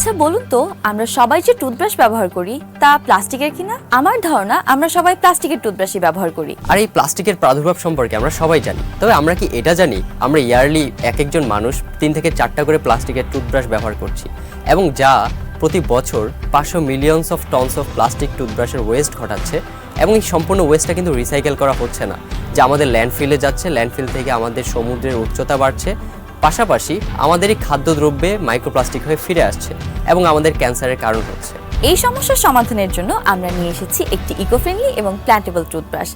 আচ্ছা বলুন তো, আমরা সবাই যে টুথব্রাশ ব্যবহার করি, তা প্লাস্টিকের কিনা? আমার ধারণা, আমরা সবাই প্লাস্টিকের টুথব্রাশই ব্যবহার করি। আর এই প্লাস্টিকের প্রাদুর্ভাব সম্পর্কে আমরা সবাই জানি। তবে আমরা কি এটা জানি? আমরা ইয়ারলি এক একজন মানুষ তিন থেকে চারটা করে প্লাস্টিকের টুথব্রাশ ব্যবহার করছি। এবং যা প্রতি বছর পাঁচশো millions of tons of plastic টুথব্রাশের waste ঘটাচ্ছে এবং এই সম্পূর্ণ ওয়েস্টটা কিন্তু রিসাইকেল করা হচ্ছে না। যা আমাদের ল্যান্ডফিলে যাচ্ছে ল্যান্ডফিল থেকে আমাদের সমুদ্রের উচ্চতা বাড়ছে পাশাপাশি আমাদের খাদ্যদ্রব্যে মাইক্রোপ্লাস্টিক হয়ে ফিরে আসছে এবং আমাদের ক্যান্সারের কারণ হচ্ছে। এই সমস্যার সমাধানের জন্য আমরা নিয়ে এসেছি একটি ইকো ফ্রেন্ডলি এবং প্ল্যান্টেবল টুথব্রাশ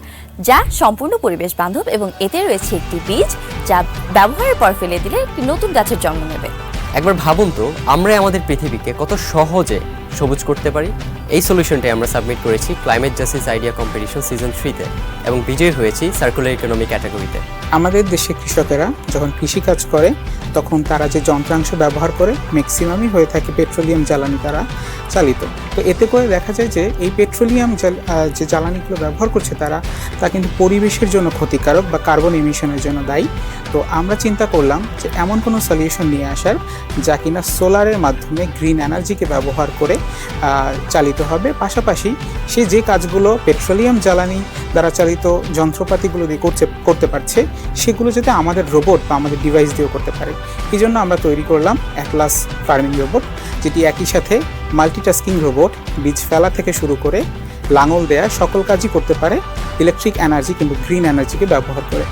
যা সম্পূর্ণ পরিবেশ বান্ধব এবং এতে রয়েছে একটি বীজ, যা ব্যবহারের পর ফেলে দিলে একটি নতুন গাছের জন্ম নেবে। একবার ভাবুন তো আমরা আমাদের পৃথিবীকে কত সহজে সবুজ করতে পারি? এই সলিউশনটাই আমরা সাবমিট করেছি climate justice idea competition season থ্রিতে এবং বিজয়ী হয়েছি সার্কুলার ইকোনমি ক্যাটাগরিতে আমাদের দেশে কৃষকেরা যখন কৃষিকাজ করে, তখন তারা যে যন্ত্রাংশ ব্যবহার করে ম্যাক্সিমামই হয়ে থাকে পেট্রোলিয়াম জ্বালানি দ্বারা। চালিত। তো এতে করে দেখা যায় যে এই পেট্রোলিয়াম যে জ্বালানিগুলো ব্যবহার করছে তারা, তা কিন্তু পরিবেশের জন্য ক্ষতিকারক বা কার্বন ইমিশনের জন্য দায়ী। তো আমরা চিন্তা করলাম যে এমন কোনো সলিউশন নিয়ে আসার যা কিনা সোলারের মাধ্যমে গ্রিন এনার্জিকে ব্যবহার করে চালিত হবে। পাশাপাশি সে যে কাজগুলো পেট্রোলিয়াম জ্বালানি দ্বারা চালিত যন্ত্রপাতিগুলো দিয়ে করছে, করতে পারছে, সেগুলো যাতে আমাদের রোবট বা আমাদের ডিভাইস দিয়েও করতে পারে। এই জন্য আমরা তৈরি করলাম অ্যাটলাস ফার্মিং রোবট যেটি একই সাথে মাল্টিটাস্কিং রোবট বীজ ফেলা থেকে শুরু করে লাঙল দেয়া সকল কাজই করতে পারে ইলেকট্রিক এনার্জি কিন্তু গ্রিন এনার্জিকে ব্যবহার করে।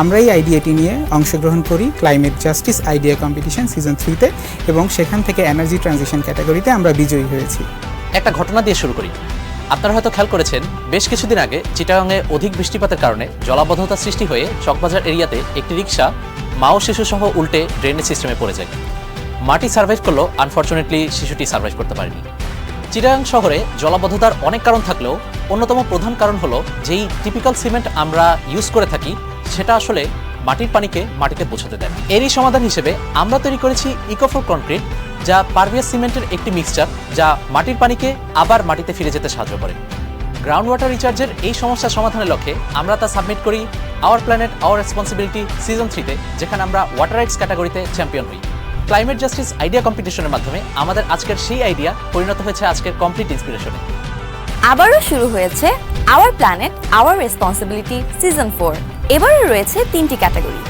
আমরা এই আইডিয়াটি নিয়ে অংশগ্রহণ করি climate justice idea competition season থ্রিতে এবং সেখান থেকে এনার্জি ট্রানজিশন ক্যাটাগরিতে আমরা বিজয়ী হয়েছি। একটা ঘটনা দিয়ে শুরু করি। আপনারা হয়তো খেয়াল করেছেন, বেশ কিছুদিন আগে চিটাগাংয়ে অধিক বৃষ্টিপাতের কারণে জলাবদ্ধতা সৃষ্টি হয়ে চকবাজার এরিয়াতে একটি রিক্সা মা ও শিশু সহ উল্টে ড্রেনেজ সিস্টেমে পড়ে যায়। মাটি সার্ভাইভ করলেও আনফর্চুনেটলি শিশুটি সার্ভাইভ করতে পারেনি। চিটাগাং শহরে জলাবদ্ধতার অনেক কারণ থাকলেও, অন্যতম প্রধান কারণ হলো যেই টিপিক্যাল সিমেন্ট আমরা ইউজ করে থাকি, সেটা আসলে মাটির পানিকে মাটিতে পৌঁছাতে দেয়। এরই সমাধান হিসেবে আমরা তৈরি করেছি ইকোফোর কনক্রিট যা পারভিয়াস সিমেন্টের একটি মিক্সচার যা মাটির পানিকে আবার মাটিতে ফিরে যেতে সাহায্য করে। গ্রাউন্ড ওয়াটার রিচার্জের এই সমস্যার সমাধানের লক্ষ্যে আমরা তা সাবমিট করি our planet our responsibility season থ্রিতে যেখানে আমরা ওয়াটার রাইটস ক্যাটাগরিতে চ্যাম্পিয়ন হই। ক্লাইমেট জাস্টিস আইডিয়া কম্পিটিশনের মাধ্যমে আমাদের আজকের সেই আইডিয়া পরিণত হয়েছে আজকের কমপ্লিট ইন্সপিরেশনে। আবারও শুরু হয়েছে our planet our responsibility season four এবারও রয়েছে তিনটি category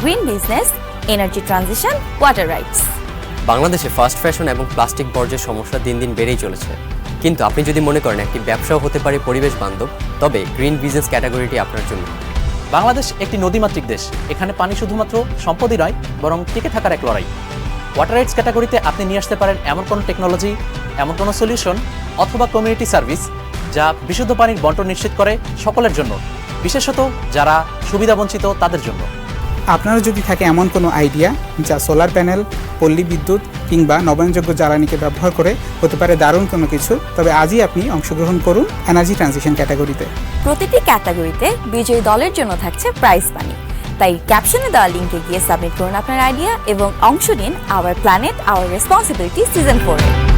green business energy transition water rights বাংলাদেশে ফাস্ট ফ্যাশন এবং প্লাস্টিক বর্জ্যের সমস্যা দিন দিন বেড়েই চলেছে। কিন্তু আপনি যদি মনে করেন একটি ব্যবসাও হতে পারে পরিবেশ বান্ধব তবে গ্রিন বিজনেস ক্যাটাগরিটি আপনার জন্য। বাংলাদেশ একটি নদীমাতৃক দেশ। এখানে পানি শুধুমাত্র সম্পদই নয় বরং টিকে থাকার এক লড়াই। ওয়াটার রাইটস ক্যাটাগরিতে আপনি নিয়ে আসতে পারেন এমন কোনো টেকনোলজি এমন কোনো সলিউশন অথবা কমিউনিটি সার্ভিস যা বিশুদ্ধ পানির বন্টন নিশ্চিত করে সকলের জন্য বিশেষত যারা সুবিধাবঞ্চিত তাদের জন্য। আপনারা যদি থাকে এমন কোনো আইডিয়া যা সোলার প্যানেল পল্লী বিদ্যুৎ কিংবা নবায়নযোগ্য জ্বালানিকে ব্যবহার করে হতে পারে দারুণ কোনো কিছু তবে আজই আপনি অংশগ্রহণ করুন এনার্জি ট্রানজিশন ক্যাটাগরিতে প্রতিটি ক্যাটাগরিতে বিজয়ী দলের জন্য থাকছে প্রাইজ মানি তাই ক্যাপশনে দেওয়া লিঙ্কে গিয়ে সাবমিট করুন আপনার আইডিয়া এবং অংশ নিন our planet our responsibility season ফোরে